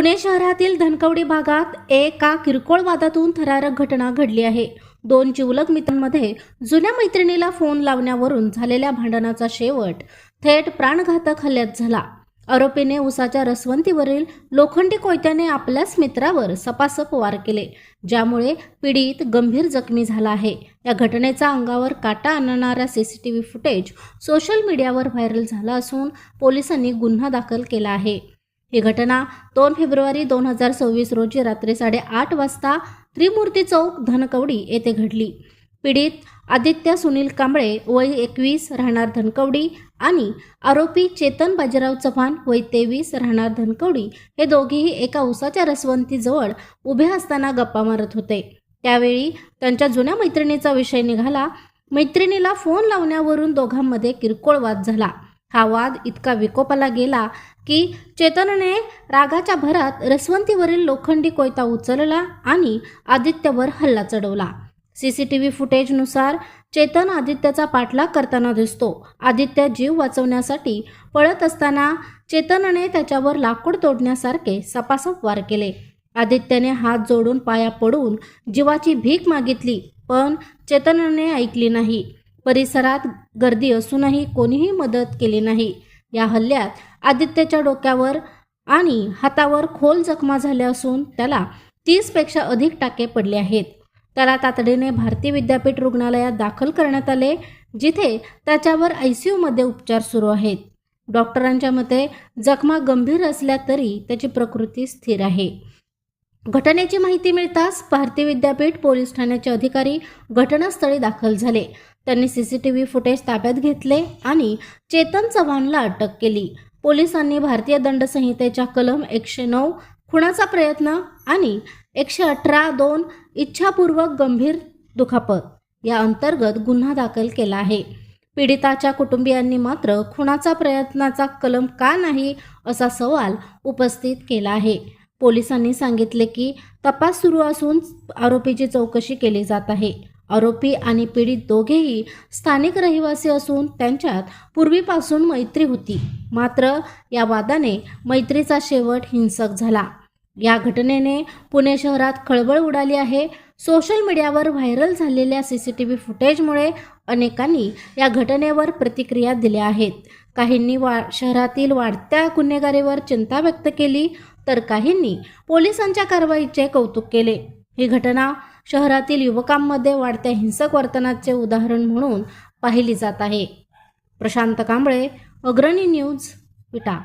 पुणे शहरातील धनकवडी भागात एका किरकोळ वादातून थरारक घटना घडली आहे. दोन जिवलग मित्रांमध्ये जुन्या मैत्रिणीला फोन लावण्यावरून झालेल्या भांडणाचा शेवट थेट प्राणघातक हल्ल्यात झाला. आरोपीने उसाच्या रसवंतीवरील लोखंडी कोयत्याने आपल्याच मित्रावर सपासप वार केले ज्यामुळे पीडित गंभीर जखमी झाला आहे. या घटनेचा अंगावर काटा आणणारा सीसीटीव्ही फुटेज सोशल मीडियावर व्हायरल झाला असून पोलिसांनी गुन्हा दाखल केला आहे. ही घटना दोन फेब्रुवारी दोन हजार सव्वीस रोजी रात्री साडेआठ वाजता त्रिमूर्ती चौक धनकवडी येथे घडली. पीडित आदित्य सुनील कांबळे वय एकवीस राहणार धनकवडी आणि आरोपी चेतन बाजीराव चव्हाण वय तेवीस राहणार धनकवडी हे दोघेही एका उसाच्या रसवंतीजवळ उभे असताना गप्पा मारत होते. त्यावेळी त्यांच्या जुन्या मैत्रिणीचा विषय निघाला. मैत्रिणीला फोन लावण्यावरून दोघांमध्ये किरकोळ वाद झाला. हा वाद इतका विकोपाला गेला की चेतनने रागाच्या भरात रसवंतीवरील लोखंडी कोयता उचलला आणि आदित्यवर हल्ला चढवला. सी सी टी व्ही फुटेजनुसार चेतन आदित्यचा पाठलाग करताना दिसतो. आदित्य जीव वाचवण्यासाठी पळत असताना चेतनने त्याच्यावर लाकूड तोडण्यासारखे सपासप वार केले. आदित्यने हात जोडून पाया पडून जीवाची भीक मागितली पण चेतनने ऐकली नाही. परिसरात गर्दी असूनही कोणीही मदत केली नाही. या हल्ल्यात आदित्यच्या डोक्यावर आणि हातावर खोल जखमा झाल्या असून त्याला तीसपेक्षा अधिक टाके पडले आहेत. त्याला तातडीने भारती विद्यापीठ रुग्णालयात दाखल करण्यात आले जिथे त्याच्यावर आय सी यूमध्ये उपचार सुरू आहेत. डॉक्टरांच्या मते जखमा गंभीर असल्या तरी त्याची प्रकृती स्थिर आहे. घटनेची माहिती मिळताच भारती विद्यापीठ पोलीस ठाण्याचे अधिकारी घटनास्थळी दाखल झाले. त्यांनी C C T V footage ताब्यात घेतले आणि चेतन चव्हाणला अटक केली. पोलिसांनी भारतीय दंडसंहितेच्या कलम एकशे नऊ खुणाचा प्रयत्न आणि एकशे अठरा दोन इच्छापूर्वक गंभीर दुखापत या अंतर्गत गुन्हा दाखल केला आहे. पीडिताच्या कुटुंबियांनी मात्र खुणाचा प्रयत्नाचा कलम का नाही असा सवाल उपस्थित केला आहे. पोलिसांनी सांगितले की तपास सुरू असून आरोपीची चौकशी केली जात आहे. आरोपी आणि पीडित दोघेही स्थानिक रहिवासी असून त्यांच्यात पूर्वीपासून मैत्री होती. मात्र या वादाने मैत्रीचा शेवट हिंसक झाला. या घटनेने पुणे शहरात खळबळ उडाली आहे. सोशल मीडियावर व्हायरल झालेल्या सी सी टी व्ही फुटेजमुळे अनेकांनी या घटनेवर प्रतिक्रिया दिल्या आहेत. काहींनी वा शहरातील वाढत्या गुन्हेगारीवर चिंता व्यक्त केली तर काहींनी पोलिसांच्या कारवाईचे कौतुक केले. ही घटना शहरातील युवकांमध्ये वाढत्या हिंसक वर्तनाचे उदाहरण म्हणून पाहिली जात आहे. प्रशांत कांबळे अग्रणी न्यूज विटा.